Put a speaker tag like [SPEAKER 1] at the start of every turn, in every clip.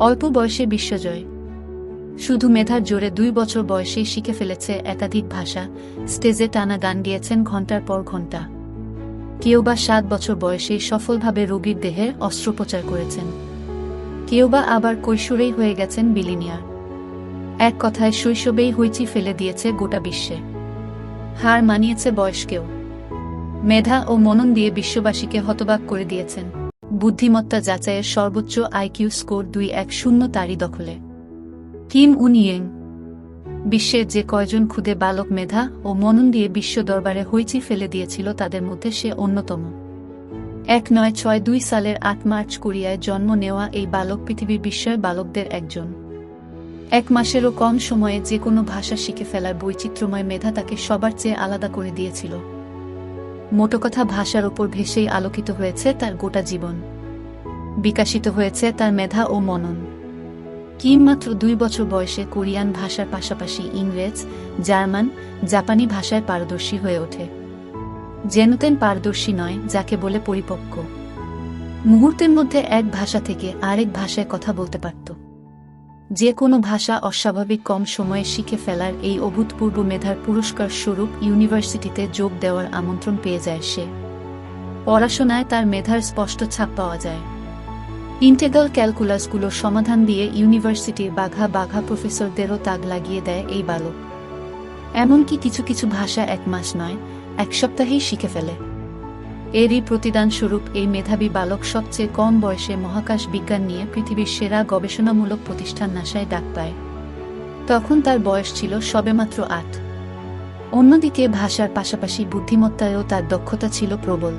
[SPEAKER 1] অল্প বয়সে বিশ্বজয়। শুধু মেধার জোরে দুই বছর বয়সেই শিখে ফেলেছে একাধিক ভাষা, স্টেজে টানা গান গিয়েছেন ঘণ্টার পর ঘণ্টা কেউ বা সাত বছর বয়সে সফলভাবে রোগীর দেহের অস্ত্রোপচার করেছেন। কেউ বা আবার কৈশোরেই হয়ে গেছেন বিলিনিয়ার। এক কথায় শৈশবেই হইচি ফেলে দিয়েছে গোটা বিশ্বে। হার মানিয়েছে বয়সকেও। মেধা ও মনন দিয়ে বিশ্ববাসীকে হতবাক করে দিয়েছেন। বুদ্ধিমত্তা যাচাইয়ের সর্বোচ্চ আইকিউ স্কোর দুই এক শূন্য তারই দখলে। কিম উনিয়েং, বিশ্বের যে কয়জন ক্ষুদে বালক মেধা ও মনন দিয়ে বিশ্ব দরবারে হইচি ফেলে দিয়েছিল তাদের মধ্যে সে অন্যতম। এক নয় ছয় দুই সালের আট মার্চ কোরিয়ায় জন্ম নেওয়া এই বালক পৃথিবীর বিস্ময় বালকদের একজন। এক মাসেরও কম সময়ে যে কোনো ভাষা শিখে ফেলার বৈচিত্র্যময় মেধা তাকে সবার চেয়ে আলাদা করে দিয়েছিল। মোটো কথা ভাষার ওপর ভেসেই আলোকিত হয়েছে তার গোটা জীবন। বিকাশিত হয়েছে তার মেধা ও মনন। কিম মাত্র দুই বছর বয়সে কোরিয়ান ভাষার পাশাপাশি ইংরেজ, জার্মান, জাপানি ভাষায় পারদর্শী হয়ে ওঠে। যেনতেন পারদর্শী নয়, যাকে বলে পরিপক্ক। মুহূর্তের মধ্যে এক ভাষা থেকে আরেক ভাষায় কথা বলতে পারত। যে কোনো ভাষা অস্বাভাবিক কম সময়ে শিখে ফেলার এই অভূতপূর্ব মেধার পুরস্কার স্বরূপ ইউনিভার্সিটিতে যোগ দেওয়ার আমন্ত্রণ পেয়ে যায় সে। পড়াশোনায় তার মেধার স্পষ্ট ছাপ পাওয়া যায়। ইন্টেগ্রাল ক্যালকুলাসগুলোর সমাধান দিয়ে ইউনিভার্সিটির বাঘা বাঘা প্রফেসরদেরও তাগ লাগিয়ে দেয় এই বালক। এমনকি কিছু কিছু ভাষা এক মাস নয়, এক সপ্তাহেই শিখে ফেলে। এরই প্রতিদান স্বরূপ এই মেধাবী বালক সবচেয়ে কম বয়সে মহাকাশ বিজ্ঞান নিয়ে পৃথিবীর সেরা গবেষণামূলক প্রতিষ্ঠান নাসায় ডাক পায়। তখন তার বয়স ছিল সবেমাত্র আট। অন্যদিকে ভাষার পাশাপাশি বুদ্ধিমত্তায়ও তার দক্ষতা ছিল প্রবল।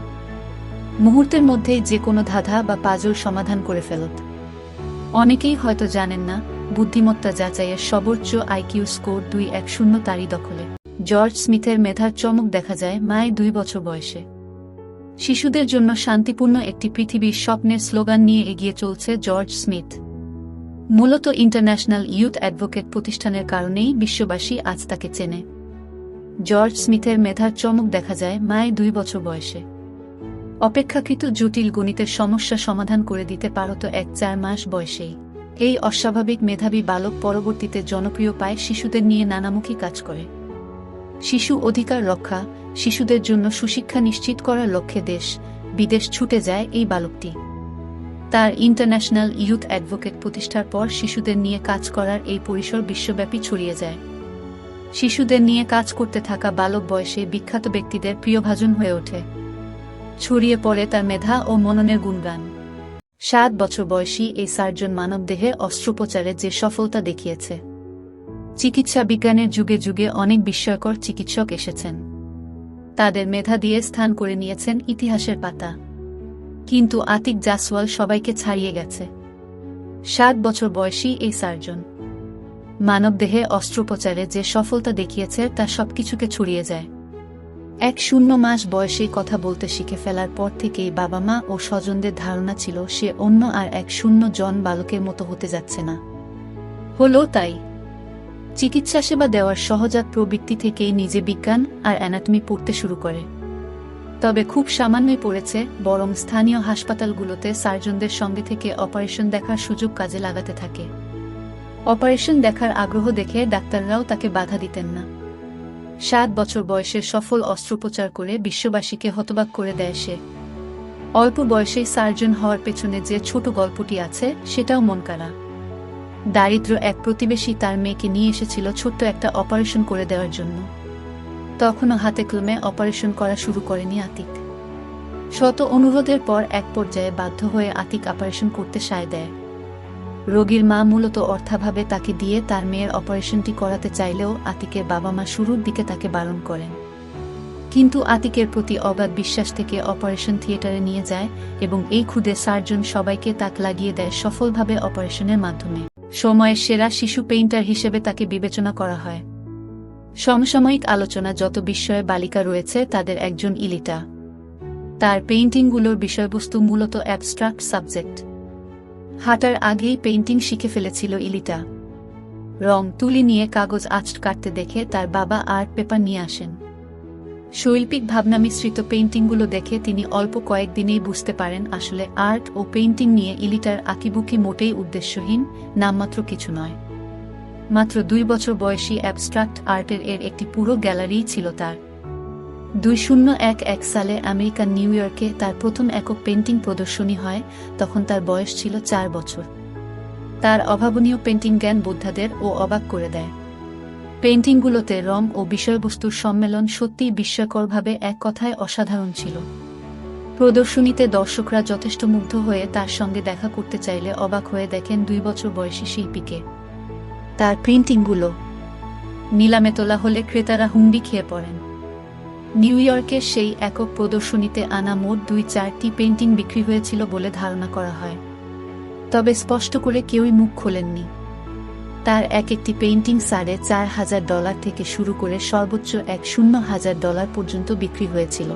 [SPEAKER 1] মুহূর্তের মধ্যেই যে কোনো ধাঁধা বা পাজল সমাধান করে ফেলত। অনেকেই হয়তো জানেন না, বুদ্ধিমত্তা যাচাইয়ের সর্বোচ্চ আইকিউ স্কোর দুই এক শূন্য তারই দখলে। জর্জ স্মিথের মেধার চমক দেখা যায় মায়ের দুই বছর বয়সে। শিশুদের জন্য শান্তিপূর্ণ একটি পৃথিবীর স্বপ্নের স্লোগান নিয়ে এগিয়ে চলছে জর্জ স্মিথ। মূলত ইন্টারন্যাশনাল ইউথ অ্যাডভোকেট প্রতিষ্ঠানের কারণেই বিশ্ববাসী আজ তাকে চেনে। জর্জ স্মিথের মেধার চমক দেখা যায় মায়ের দুই বছর বয়সে। অপেক্ষাকৃত জটিল গণিতের সমস্যা সমাধান করে দিতে পারত এক চার মাস বয়সেই। এই অস্বাভাবিক মেধাবী বালক পরবর্তীতে জনপ্রিয় পায় শিশুদের নিয়ে নানামুখী কাজ করে। শিশু অধিকার রক্ষা শিশুদের জন্য সুশিক্ষা নিশ্চিত করার লক্ষ্যে দেশ, বিদেশ ছুটে যায় এই বালকটি। তার ইন্টারন্যাশনাল ইউথ অ্যাডভোকেট প্রতিষ্ঠার পর শিশুদের নিয়ে কাজ করার এই পরিসর বিশ্বব্যাপী ছড়িয়ে যায়। শিশুদের নিয়ে কাজ করতে থাকা বালক বয়সে বিখ্যাত ব্যক্তিদের প্রিয়ভাজন হয়ে ওঠে। ছড়িয়ে পড়ে তার মেধা ও মননের গুণগান। সাত বছর বয়সী এই সার্জন মানবদেহে অস্ত্রোপচারে যে সফলতা দেখিয়েছে। চিকিৎসা বিজ্ঞানের যুগে যুগে অনেক বিস্ময়কর চিকিৎসক এসেছেন। তাদের মেধা দিয়ে স্থান করে নিয়েছেন ইতিহাসের পাতা। কিন্তু আতিক জাসওয়াল সবাইকে ছাড়িয়ে গেছে। সাত বছর বয়সী এই সার্জন। মানবদেহে অস্ত্রোপচারে যে সফলতা দেখিয়েছে তা সবকিছুকে ছড়িয়ে যায়। এক শূন্য মাস বয়সেই কথা বলতে শিখে ফেলার পর থেকেই বাবা মা ও স্বজনদের ধারণা ছিল সে অন্য আর এক শূন্য জন বালকের মতো হতে যাচ্ছে না। হলো তাই। চিকিৎসা সেবা দেওয়ার সহজাত প্রবৃত্তি থেকেই নিজে বিজ্ঞান আর অ্যানাটমি পড়তে শুরু করে। তবে খুব সামান্যই পড়েছে, বরং স্থানীয় হাসপাতালগুলোতে সার্জনদের সঙ্গে থেকে অপারেশন দেখার সুযোগ কাজে লাগাতে থাকে। অপারেশন দেখার আগ্রহ দেখে ডাক্তাররাও তাকে বাধা দিতেন না। সাত বছর বয়সে সফল অস্ত্রোপচার করে বিশ্ববাসীকে হতবাক করে দেয় সে। অল্প বয়সেই সার্জন হওয়ার পেছনে যে ছোট গল্পটি আছে, সেটাও মন কাড়া দারিদ্র এক প্রতিবেশী তার মেয়েকে নিয়ে এসেছিল ছোট্ট একটা অপারেশন করে দেওয়ার জন্য। তখনও হাতে কলমে অপারেশন করা শুরু করেনি আতিক। শত অনুরোধের পর এক পর্যায়ে বাধ্য হয়ে আতিক অপারেশন করতে সায় দেয়। রোগীর মা মূলত অর্থাভাবে তাকে দিয়ে তার মেয়ের অপারেশনটি করাতে চাইলেও আতিকের বাবা মা শুরুর দিকে তাকে বারণ করেন। কিন্তু আতিকের প্রতি অবাধ বিশ্বাস থেকে অপারেশন থিয়েটারে নিয়ে যায় এবং এই খুদে সার্জন সবাইকে তাক লাগিয়ে দেয় সফলভাবে অপারেশনের মাধ্যমে। সময়ের সেরা শিশু পেইন্টার হিসেবে তাকে বিবেচনা করা হয়। সমসাময়িক আলোচনা যত বিস্ময়ে বালিকা রয়েছে তাদের একজন ইলিটা। তার পেইন্টিংগুলোর বিষয়বস্তু মূলত অ্যাবস্ট্রাক্ট সাবজেক্ট। হাঁটার আগেই পেইন্টিং শিখে ফেলেছিল ইলিটা। রং তুলি নিয়ে কাগজ আঁচ কাটতে দেখে তার বাবা আর্ট পেপার নিয়ে আসেন। শৈল্পিক ভাবনা মিশ্রিত পেইন্টিংগুলো দেখে তিনি অল্প কয়েকদিনেই বুঝতে পারেন আসলে আর্ট ও পেইন্টিং নিয়ে ইলিটার আঁকিবুকি মোটেই উদ্দেশ্যহীন, নামমাত্র কিছু নয়। মাত্র দুই বছর বয়সী অ্যাবস্ট্রাক্ট আর্টের এর একটি পুরো গ্যালারিই ছিল তার। দুই শূন্য এক এক সালে আমেরিকান নিউ ইয়র্কে তার প্রথম একক পেন্টিং প্রদর্শনী হয়, তখন তার বয়স ছিল চার বছর। তার অভাবনীয় পেন্টিং জ্ঞান বোদ্ধাদের ও অবাক করে দেয়। পেন্টিংগুলোতে রং ও বিষয়বস্তুর সম্মেলন সত্যিই বিস্ময়করভাবে এক কথায় অসাধারণ ছিল। প্রদর্শনীতে দর্শকরা যথেষ্ট মুগ্ধ হয়ে তার সঙ্গে দেখা করতে চাইলে অবাক হয়ে দেখেন দুই বছর বয়সী শিল্পীকে। তার প্রিন্টিংগুলো নিলামে তোলা হলে ক্রেতারা হুন্ডি খেয়ে পড়েন। নিউ ইয়র্কের সেই একক প্রদর্শনীতে আনা মোট দুই চারটি পেন্টিং বিক্রি হয়েছিল বলে ধারণা করা হয়। তবে স্পষ্ট করে কেউই মুখ খোলেননি। তার এক একটি পেইন্টিং সাড়ে চার হাজার ডলার থেকে শুরু করে সর্বোচ্চ এক শূন্য হাজার ডলার পর্যন্ত বিক্রি হয়েছিল।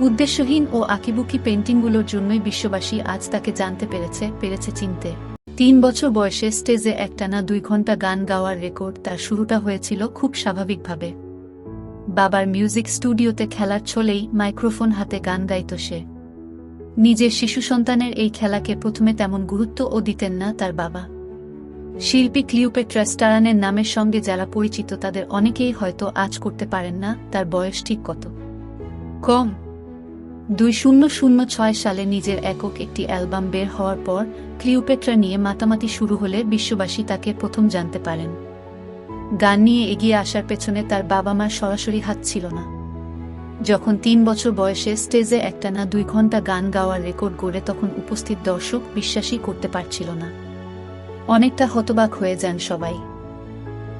[SPEAKER 1] উদ্দেশ্যহীন ও আঁকিবুকি পেন্টিংগুলোর জন্যই বিশ্ববাসী আজ তাকে জানতে পেরেছে পেরেছে চিনতে। তিন বছর বয়সে স্টেজে একটানা দুই ঘণ্টা গান গাওয়ার রেকর্ড তার শুরুটা হয়েছিল খুব স্বাভাবিকভাবে। বাবার মিউজিক স্টুডিওতে খেলার ছলেই মাইক্রোফোন হাতে গান গাইত সে। নিজের শিশু সন্তানের এই খেলাকে প্রথমে তেমন গুরুত্বও দিতেন না তার বাবা। শিল্পী ক্লিওপেট্রা স্টারানের নামের সঙ্গে যারা পরিচিত, তাদের অনেকেই হয়তো আজ করতে পারেন না, তার বয়স ঠিক কত? কম। দুই শূন্য শূন্য ছয় সালে নিজের একক একটি অ্যালবাম বের হওয়ার পর ক্লিওপেট্রা নিয়ে মাতামাতি শুরু হলে বিশ্ববাসী তাকে প্রথম জানতে পারেন। গান নিয়ে এগিয়ে আসার পেছনে তার বাবা মার সরাসরি হাত ছিল না। যখন তিন বছর বয়সে স্টেজে একটানা দুই ঘণ্টা গান গাওয়ার রেকর্ড গড়ে তখন উপস্থিত দর্শক বিশ্বাসই করতে পারছিল না। অনেকটা হতবাক হয়ে যান সবাই।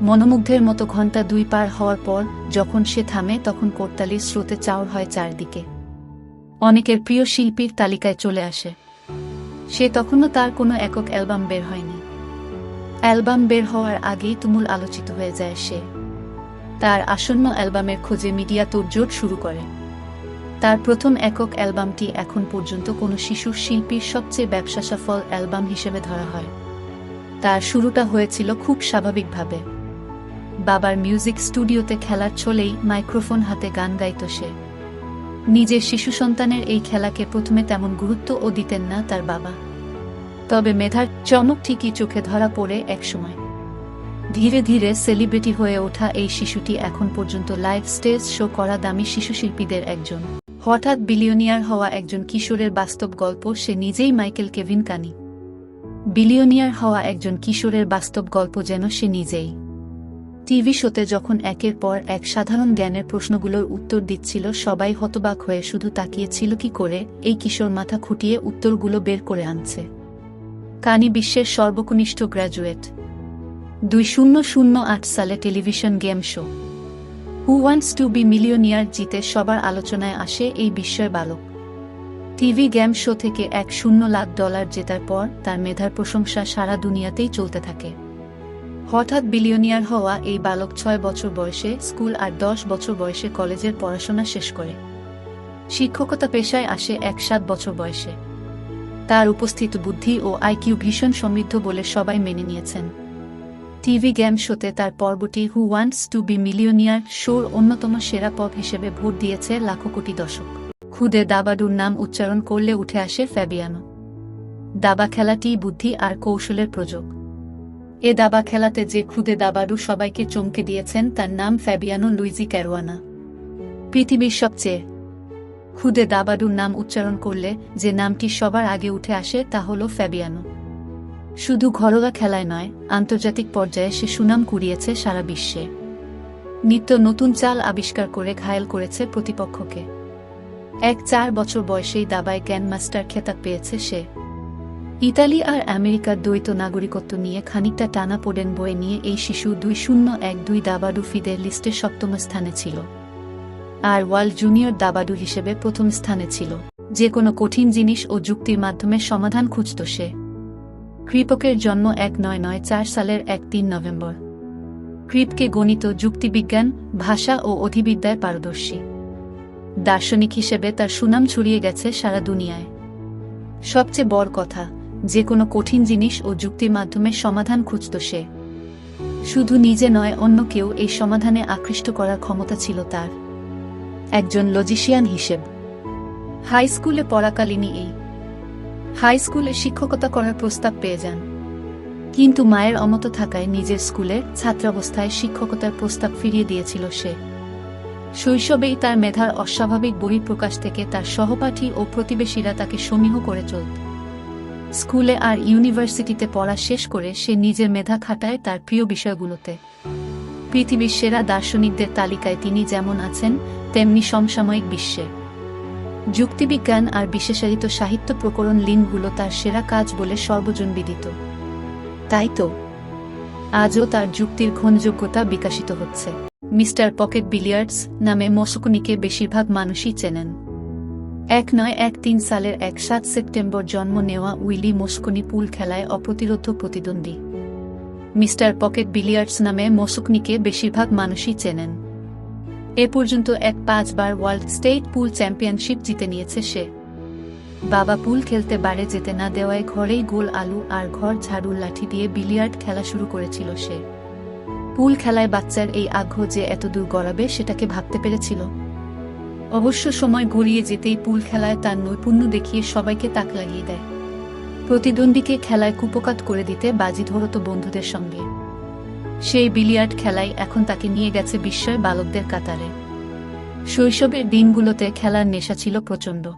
[SPEAKER 1] মনোমুগ্ধের মতো ঘণ্টা দুই পার হওয়ার পর, যখন সে থামে, তখন করতালির স্রোতে চাউর হয় চারদিকে। অনেকের প্রিয় শিল্পীর তালিকায় চলে আসে। সে তখনও তার কোনো একক অ্যালবাম বের হয়নি। অ্যালবাম বের হওয়ার আগেই তুমুল আলোচিত হয়ে যায় সে। তার আসন্ন অ্যালবামের খোঁজে মিডিয়া তোড়জোড় শুরু করে। তার প্রথম একক অ্যালবামটি এখন পর্যন্ত কোনো শিশুর শিল্পীর সবচেয়ে ব্যবসা সফল অ্যালবাম হিসেবে ধরা হয়। তার শুরুটা হয়েছিল খুব স্বাভাবিকভাবে। বাবার মিউজিক স্টুডিওতে খেলার ছলেই মাইক্রোফোন হাতে গান গাইত সে। নিজের শিশু সন্তানের এই খেলাকে প্রথমে তেমন গুরুত্বও দিতেন না তার বাবা। তবে মেধার চমক ঠিকই চোখে ধরা পড়ে একসময়। ধীরে ধীরে সেলিব্রিটি হয়ে ওঠা এই শিশুটি এখন পর্যন্ত লাইভ স্টেজ শো করা দামি শিশু শিল্পীদের একজন। হঠাৎ বিলিয়নিয়ার হওয়া একজন কিশোরের বাস্তব গল্প সে নিজেই মাইকেল কেভিন কানি। বিলিয়নিয়ার হওয়া একজন কিশোরের বাস্তব গল্প যেন সে নিজেই। টিভি শোতে যখন একের পর এক সাধারণ জ্ঞানের প্রশ্নগুলোর উত্তর দিচ্ছিল, সবাই হতবাক হয়ে শুধু তাকিয়েছিল কি করে, এই কিশোর মাথা খুঁটিয়ে উত্তরগুলো বের করে আনছে। কানি বিশ্বের সর্বকনিষ্ঠ গ্র্যাজুয়েট। দুই শূন্য শূন্য আট সালে television game show. Who wants to be millionaire জিতে সবার আলোচনায় আসে এই বিস্ময় বালক। টিভি গেম শো থেকে এক শূন্য লাখ ডলার জেতার পর তার মেধার প্রশংসা সারা দুনিয়াতেই চলতে থাকে। হঠাৎ বিলিয়নিয়ার হওয়া এই বালক ছয় বছর বয়সে স্কুল আর দশ বছর বয়সে কলেজের পড়াশোনা শেষ করে। শিক্ষকতা পেশায় আসে এক সাত বছর বয়সে। তার উপস্থিত বুদ্ধি ও আইকিউ ভীষণ সমৃদ্ধ বলে সবাই মেনে নিয়েছেন। টিভি গেম শোতে তার পর্বটি who wants to be millionaire শোর অন্যতম সেরা পপ হিসেবে ভোট দিয়েছে লাখো কোটি দর্শক। খুদে দাবাডুর নাম উচ্চারণ করলে উঠে আসে ফ্যাবিয়ানো। দাবা খেলাটি বুদ্ধি আর কৌশলের প্রযোগ। এ দাবা খেলাতে যে খুদে দাবাডু সবাইকে চমকে দিয়েছেন তার নাম ফ্যাবিয়ানো লুইজি ক্যারোয়ানা। পৃথিবীর সবচেয়ে খুদে দাবাডুর নাম উচ্চারণ করলে যে নামটি সবার আগে উঠে আসে তা হল ফ্যাবিয়ানো। শুধু ঘরোয়া খেলায় নয়, আন্তর্জাতিক পর্যায়ে সে সুনাম কুড়িয়েছে সারা বিশ্বে। নিত্য নতুন চাল আবিষ্কার করে ঘায়েল করেছে প্রতিপক্ষকে। এক চার বছর বয়সেই দাবায় গ্র্যান্ডমাস্টার খেতাব পেয়েছে সে। ইতালি আর আমেরিকার দ্বৈত নাগরিকত্ব নিয়ে খানিকটা টানা পড়েন বয়ে নিয়ে এই শিশু দুই শূন্য এক দুই দাবাডু ফিদের লিস্টে সপ্তম স্থানে ছিল। আর ওয়ার্ল্ড জুনিয়র দাবাডু হিসেবে প্রথম স্থানে ছিল। যে কোনো কঠিন জিনিস ও যুক্তির মাধ্যমে সমাধান খুঁজত সে। ক্রিপকের জন্ম এক নয় নয় চার সালের এক তিন নভেম্বর। ক্রিপকে গণিত, যুক্তিবিজ্ঞান, ভাষা ও অধিবিদ্যায় পারদর্শী। দার্শনিক হিসেবে তার সুনাম ছড়িয়ে গেছে সারা দুনিয়ায়। সবচেয়ে বড় কথা, যে কোনো কঠিন জিনিস ও যুক্তির মাধ্যমে সমাধান খুঁজত সে। শুধু নিজে নয়, অন্য কেউ এই সমাধানে আকৃষ্ট করার ক্ষমতা ছিল তার। একজন লজিশিয়ান হিসেব। হাই স্কুলে পড়াকালীনই এই। হাই স্কুলে শিক্ষকতা করার প্রস্তাব পেয়ে যান। কিন্তু মায়ের অমত থাকায় নিজের স্কুলে ছাত্রাবস্থায় শিক্ষকতার প্রস্তাব ফিরিয়ে দিয়েছিল সে। শৈশবেই তার মেধার অস্বাভাবিক বহিঃপ্রকাশ থেকে তার সহপাঠী ও প্রতিবেশীরা তাকে সমীহ করে চলত। স্কুলে আর ইউনিভার্সিটিতে পড়া শেষ করে সে নিজের মেধা খাটায় তার প্রিয় বিষয়গুলোতে। পৃথিবীর সেরা দার্শনিকদের তালিকায় তিনি যেমন আছেন, তেমনি সমসাময়িক বিশ্বে। যুক্তিবিজ্ঞান আর বিশেষায়িত সাহিত্য প্রকরণ লিঙ্কগুলো তার সেরা কাজ বলে সর্বজন বিদিত তাই তো, আজও তার যুক্তির ঘনযোগ্যতা বিকাশিত হচ্ছে। মিস্টার পকেট বিলিয়ার্ডস নামে মসকুনিকে বেশিরভাগ মানুষই চেনেন। এক নয় এক তিন সালের এক সাত সেপ্টেম্বর জন্ম নেওয়া উইলি মস্কনি পুল খেলায় অপ্রতিরোধ প্রতিদ্বন্দ্বী। মিস্টার পকেট বিলিয়ার্ডস নামে মসুকনিকে বেশিরভাগ মানুষই চেনেন। এ পর্যন্ত এক পাঁচবার ওয়ার্ল্ড স্টেট পুল চ্যাম্পিয়নশিপ জিতে নিয়েছে সে। বাবা পুল খেলতে বাড়ে যেতে না দেওয়ায় ঘরেই গোল আলু আর ঘর ঝাড়ুর লাঠি দিয়ে বিলিয়ার্ড খেলা শুরু করেছিল সে। পুল খেলায় বাচ্চার এই আগ্রহ যে এতদূর গড়াবে সেটাকে ভাবতে পেরেছিল। অবশ্য সময় গড়িয়ে যেতেই পুল খেলায় তার নৈপুণ্য দেখিয়ে সবাইকে তাক লাগিয়ে দেয়। প্রতিদ্বন্দ্বীকে খেলায় কুপকাত করে দিতে বাজি ধরত বন্ধুদের সঙ্গে। সেই বিলিয়ার্ড খেলায় এখন তাকে নিয়ে গেছে বিস্ময় বালকদের কাতারে। শৈশবের দিনগুলোতে খেলার নেশা ছিল প্রচণ্ড।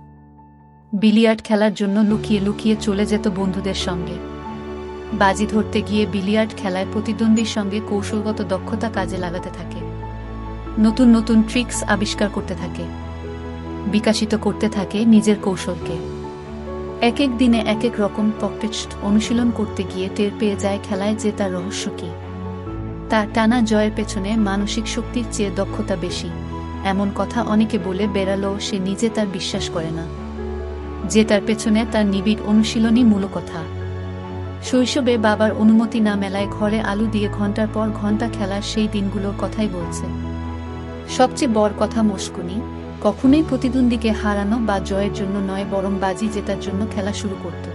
[SPEAKER 1] বিলিয়ার্ড খেলার জন্য লুকিয়ে লুকিয়ে চলে যেত বন্ধুদের সঙ্গে। বাজি ধরতে গিয়ে বিলিয়ার্ড খেলায় প্রতিদ্বন্দ্বীর সঙ্গে কৌশলগত দক্ষতা কাজে লাগাতে থাকে। নতুন নতুন ট্রিক্স আবিষ্কার করতে থাকে। বিকাশিত করতে থাকে নিজের কৌশলকে। এক এক দিনে এক এক রকম পকেট অনুশীলন করতে গিয়ে টের পেয়ে যায় খেলায় যে তার রহস্য কি। তার টানা জয়ের পেছনে মানসিক শক্তির চেয়ে দক্ষতা বেশি। এমন কথা অনেকে বলে বেড়ালেও সে নিজে তার বিশ্বাস করে না। যে তার পেছনে তার নিবিড় অনুশীলনই মূল কথা। শৈশবে বাবার অনুমতি না মেলায় ঘরে আলু দিয়ে ঘণ্টার পর ঘণ্টা খেলার সেই দিনগুলোর কথাই বলছে। সবচেয়ে বড় কথা মস্কুনি কখনোই প্রতিদ্বন্দ্বীকে হারানো বা জয়ের জন্য নয়, বরং বাজি জেতার জন্য খেলা শুরু করত।